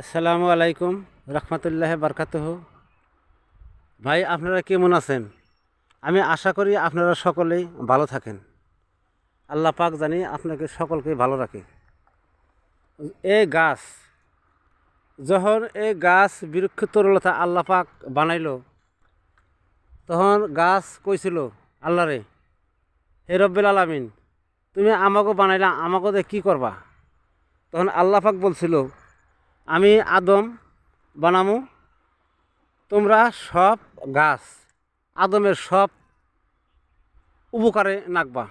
আসসালামু আলাইকুম, রহমতুল্লাহ বারকাতহ। ভাই, আপনারা কেমন আছেন? আমি আশা করি আপনারা সকলেই ভালো থাকেন। আল্লাহ পাক জানি আপনাকে সকলকে ভালো রাখে। এই গাছ, যখন এই গাছ বৃক্ষ তরলতা আল্লাহ পাক বানাইল, তখন গাছ কইছিল আল্লাহরে হে রব্বিল আলামিন, তুমি আমাকে বানাইলা আমাকে কী করবা? তখন আল্লাহ পাক বলছিল আমি আদম বানামু, তোমরা সব গাছ আদমের সব উপকারে নাকবা।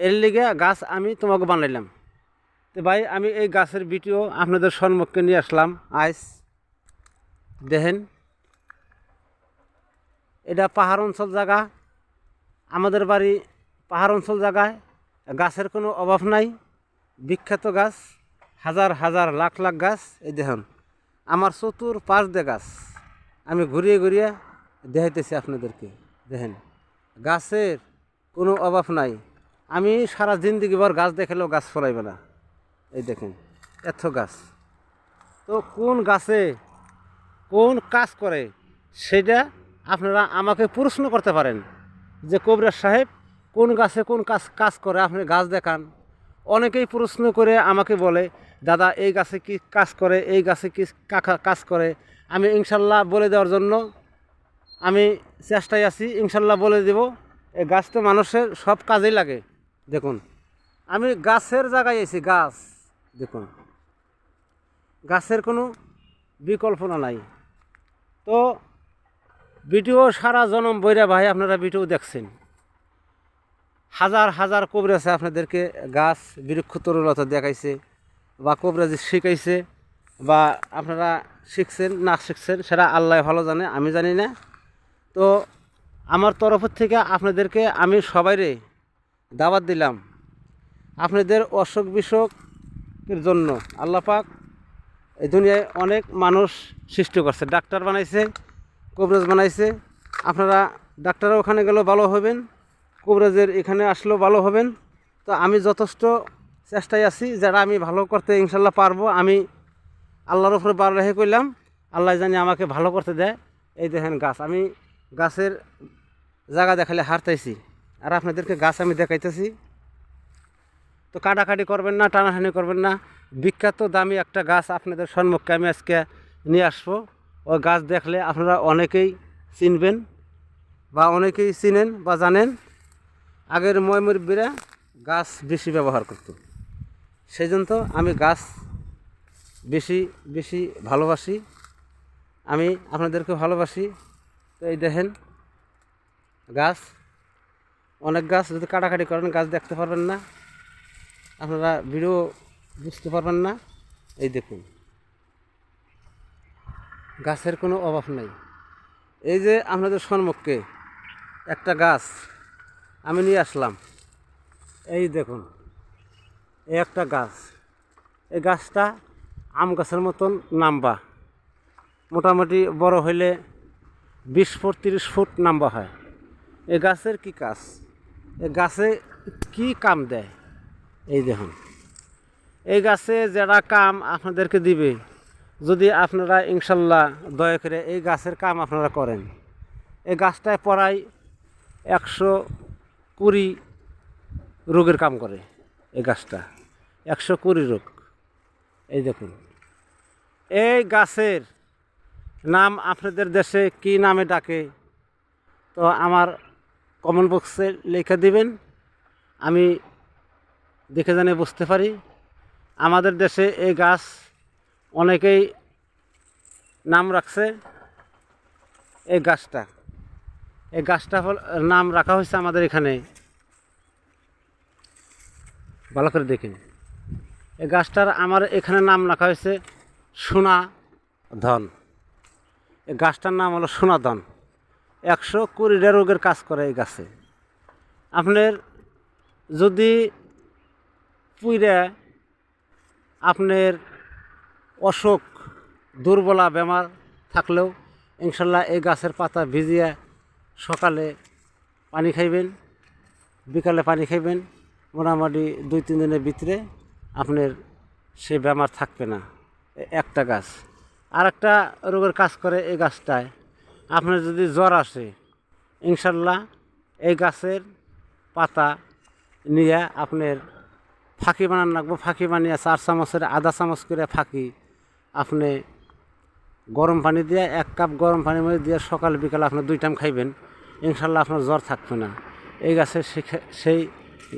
এর লিগে গাছ আমি তোমাকে বানাইলাম। তো ভাই, আমি এই গাছের ভিডিও আপনাদের সম্মুখে নিয়ে আসলাম। আইস, দেখেন। এটা পাহাড় অঞ্চল জায়গা। আমাদের বাড়ি পাহাড় অঞ্চল জায়গায় গাছের কোনো অভাব নাই। বিখ্যাত গাছ। হাজার হাজার লাখ লাখ গাছ, এই দেখুন, আমার চতুর পাঁচ দে গাছ। আমি ঘুরিয়ে ঘুরিয়ে দেখাইতেছি আপনাদেরকে, দেখেন, গাছের কোনো অভাব নাই। আমি সারা জিন্দিগি ভর গাছ দেখালেও গাছ ফলাইবে না। এই দেখেন, এত গাছ। তো কোন গাছে কোন কাজ করে, সেটা আপনারা আমাকে প্রশ্ন করতে পারেন। যে কবিরাজ সাহেব, কোন গাছে কোন কাজ কাজ করে, আপনি গাছ দেখান। অনেকেই প্রশ্ন করে আমাকে বলে দাদা, এই গাছে কি কাজ করে? এই গাছে কি কাকা- কাজ করে? আমি ইনশাল্লাহ বলে দেওয়ার জন্য আমি চেষ্টায় আছি, ইনশাল্লাহ বলে দেব। এই গাছ তো মানুষের সব কাজেই লাগে। দেখুন, আমি গাছের জায়গায় এসি গাছ। দেখুন, গাছের কোনো বিকল্পনা নাই। তো ভিডিও সারা জনম বইরা ভাই, আপনারা ভিডিও দেখছেন। হাজার হাজার কবিরাজে আপনাদেরকে গাছ বৃক্ষ তরুলতা দেখাইছে। বা কবিরাজি শিখাইছে বা আপনারা শিখছেন, না শিখছেন, সেটা আল্লাহ ভালো জানে, আমি জানি না। তো আমার তরফের থেকে আপনাদেরকে আমি সবাইরে দাওয়াত দিলাম আপনাদের অসুখ বিসুখের জন্য। আল্লাহ পাক এই দুনিয়ায় অনেক মানুষ সৃষ্টি করছে। ডাক্তার বানাইছে, কবিরাজ বানাইছে। আপনারা ডাক্তারও ওখানে গেলেও ভালো হবেন, কবিরাজের এখানে আসলেও ভালো হবেন। তো আমি যথেষ্ট চেষ্টায় আছি, যারা আমি ভালো করতে ইনশাল্লাহ পারব, আমি আল্লাহর উপরে বার রেখে করলাম আল্লাহ জানি আমাকে ভালো করতে দেয়। এই দেখেন গাছ, আমি গাছের জায়গা দেখালে হারতাইছি, আর আপনাদেরকে গাছ আমি দেখাইতেছি। তো কাটাকাটি করবেন না, টানাটানি করবেন না, বিখ্যাত দামি একটা গাছ আপনাদের সম্মুখে আমি আজকে নিয়ে আসব। ওই গাছ দেখলে আপনারা অনেকেই চিনবেন বা অনেকেই চিনেন বা জানেন। আগের ময়মুরব্বীরা গাছ বেশি ব্যবহার করত। সেই জন্য আমি গাছ বেশি বেশি ভালোবাসি। আমি আপনাদেরকে ভালোবাসি। তো এই দেখেন, গাছ। অনেক গাছ, যদি কাটাকাটি করেন, গাছ দেখতে পারবেন না। আপনারা ভিডিও বুঝতে পারবেন না। এই দেখুন, গাছের কোনো অভাব নাই। এই যে আপনাদের সম্মুখে একটা গাছ, আমি নিয়ে আসলাম। এই দেখুন একটা গাছ। এই গাছটা আম গাছের মতন নাম্বা মোটামুটি বড় হইলে বিশ ফুট, তিরিশ ফুট নাম্বা হয়। এই গাছের কি কাজ? এই গাছে কি কাম দেয়? এই দেখুন। এই গাছে যারা কাম আপনাদেরকে দিবে, যদি আপনারা ইনশাল্লাহ দয়া করে এই গাছের কাম আপনারা করেন। এই গাছটায় পড়ায় একশো কুড়ি রোগের কাম করে এই গাছটা। একশো কুড়ি রোগ। এই দেখুন। এই গাছের নাম আপনাদের দেশে কি নামে ডাকে, তো আমার কমেন্ট বক্সে লিখে দিবেন। আমি দেখে জানে বুঝতে পারি। আমাদের দেশে এই গাছ অনেকেই নাম রাখছে এই গাছটা। এই গাছটা নাম রাখা হয়েছে আমাদের এখানে। ভালো করে দেখেন। এই গাছটার আমার এখানে নাম রাখা হয়েছে সোনা ধন। এই গাছটার নাম হলো সোনা ধন। একশো কুড়িটা রোগের কাজ করে এই গাছে। আপনার যদি পুইরা আপনার অসুখ, দুর্বলা বেমার থাকলেও ইনশাল্লাহ এই গাছের পাতা ভিজিয়ে সকালে পানি খাইবেন, বিকালে পানি খাইবেন, মোটামুটি দুই তিন দিনের ভিতরে আপনার সে বেমার থাকবে না। একটা গাছ। আর একটা রোগের কাজ করে এই গাছটায়। আপনার যদি জ্বর আসে, ইনশাল্লাহ এই গাছের পাতা নিয়ে আপনার ফাঁকি বানান রাখব ফাঁকি বানিয়ে চার চামচের আধা চামচ করে ফাঁকি আপনি গরম পানি দিয়ে, এক কাপ গরম পানির মধ্যে দিয়ে সকাল বিকাল আপনি দুই টাইম খাইবেন। ইনশাল্লাহ আপনার জ্বর থাকবে না। এই গাছের সেই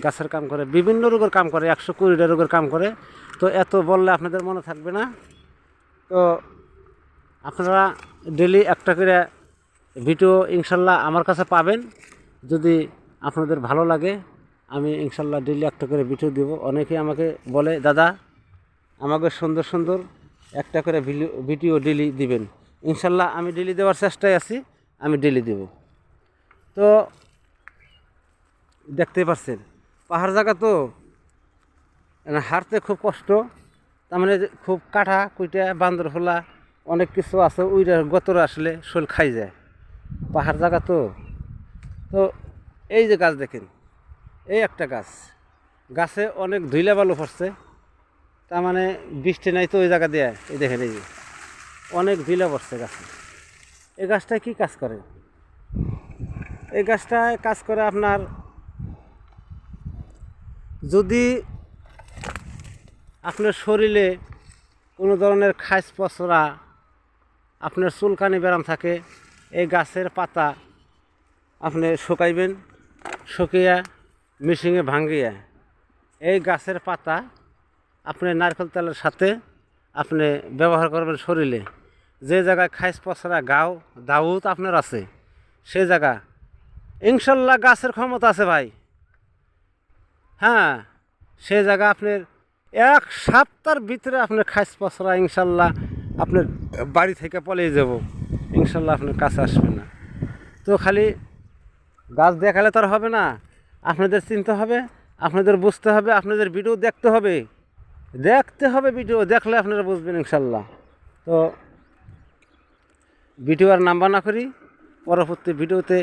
গাছের কাম করে, বিভিন্ন রোগের কাম করে, একশো কুড়িটা রোগের কাম করে। তো এত বললে আপনাদের মনে থাকবে না। তো আপনারা ডেলি একটা করে ভিডিও ইনশাল্লাহ আমার কাছে পাবেন। যদি আপনাদের ভালো লাগে, আমি ইনশাল্লাহ ডেলি একটা করে ভিডিও দেব। অনেকেই আমাকে বলে, দাদা, আমাকে সুন্দর সুন্দর একটা করে ভিডিও- ভিডিও ডেলি দিবেন। ইনশাল্লাহ আমি ডেলি দেওয়ার চেষ্টায় আছি, আমি ডেলি দেব। তো দেখতে পাচ্ছেন পাহাড় জায়গা তো। মানে হাঁটতে খুব কষ্ট। তার মানে খুব কাঠা কুইটা, বান্দর ফোলা অনেক কিছু আছে ওইটা গতরে আসলে শোল খাই যায়। পাহাড় জায়গা তো। তো এই যে গাছ দেখেন, এই একটা গাছ। গাছে অনেক ধুইলা বালু পড়ছে। তার মানে বৃষ্টি নাই তো ওই জায়গা দিয়ে। এই দেখেন এই যে, অনেক ধুইলা পড়ছে গাছে। এই গাছটায় কী কাজ করে? এই গাছটায় কাজ করে আপনার যদি আপনার শরীরে কোনো ধরনের খাস পচরা আপনার চুলকানি ব্যায়াম থাকে, এই গাছের পাতা আপনি শুকাইবেন, শুকিয়ে মিশিংয়ে ভাঙ্গিয়া এই গাছের পাতা আপনি নারকেল তেলের সাথে আপনি ব্যবহার করবেন শরীরে। যে জায়গায় খাইস পচরা গাও, দাউদ আপনার আছে, সে জায়গা। ইনশাল্লাহ গাছের ক্ষমতা আছে ভাই। হ্যাঁ সে জায়গা আপনার এক সপ্তাহের ভিতরে আপনার খাস পচরা ইনশাল্লাহ আপনার বাড়ি থেকে পলিয়ে যাব। ইনশাল্লাহ আপনার কাছে আসবে না। তো খালি গাছ দেখালে তো আর হবে না, আপনাদের চিনতে হবে, আপনাদের বুঝতে হবে, আপনাদের ভিডিও দেখতে হবে। দেখতে হবে ভিডিও, দেখলে আপনারা বুঝবেন ইনশাল্লাহ। তো ভিডিও আর নাম্বার না করি, পরবর্তী ভিডিওতে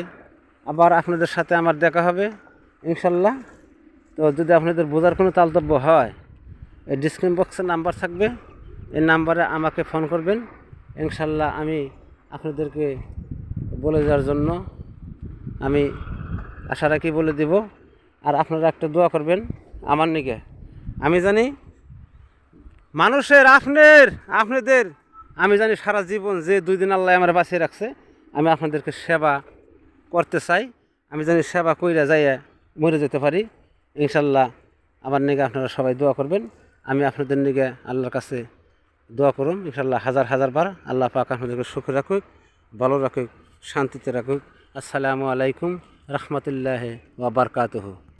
আবার আপনাদের সাথে আমার দেখা হবে, ইনশাল্লাহ। তো যদি আপনাদের বোঝার কোনো তালতব্য হয়, এই ডিসক্রিপশন বক্সে নাম্বার থাকবে। এই নাম্বারে আমাকে ফোন করবেন। ইনশাল্লাহ আমি আপনাদেরকে বলে যাওয়ার জন্য আমি আশা রাখি বলে দিব। আর আপনারা একটা দোয়া করবেন আমার নিকে। আমি জানি মানুষের আপনার, আপনাদের, আমি জানি সারা জীবন যে দুই দিন আল্লাহ আমার বাঁচিয়ে রাখছে, আমি আপনাদেরকে সেবা করতে চাই। আমি জানি সেবা কইরা যাইয়া মরে যেতে পারি। ইনশাল্লাহ আমার নিগে আপনারা সবাই দোয়া করবেন। আমি আপনাদের নিগে আল্লাহর কাছে দোয়া করুন। ইনশাল্লাহ হাজার হাজার বার আল্লাহ পাক আপনাদেরকে সুখে রাখুক, ভালো রাখুক, শান্তিতে রাখুক। আসসালামু আলাইকুম, রহমতুল্লাহ ওয়া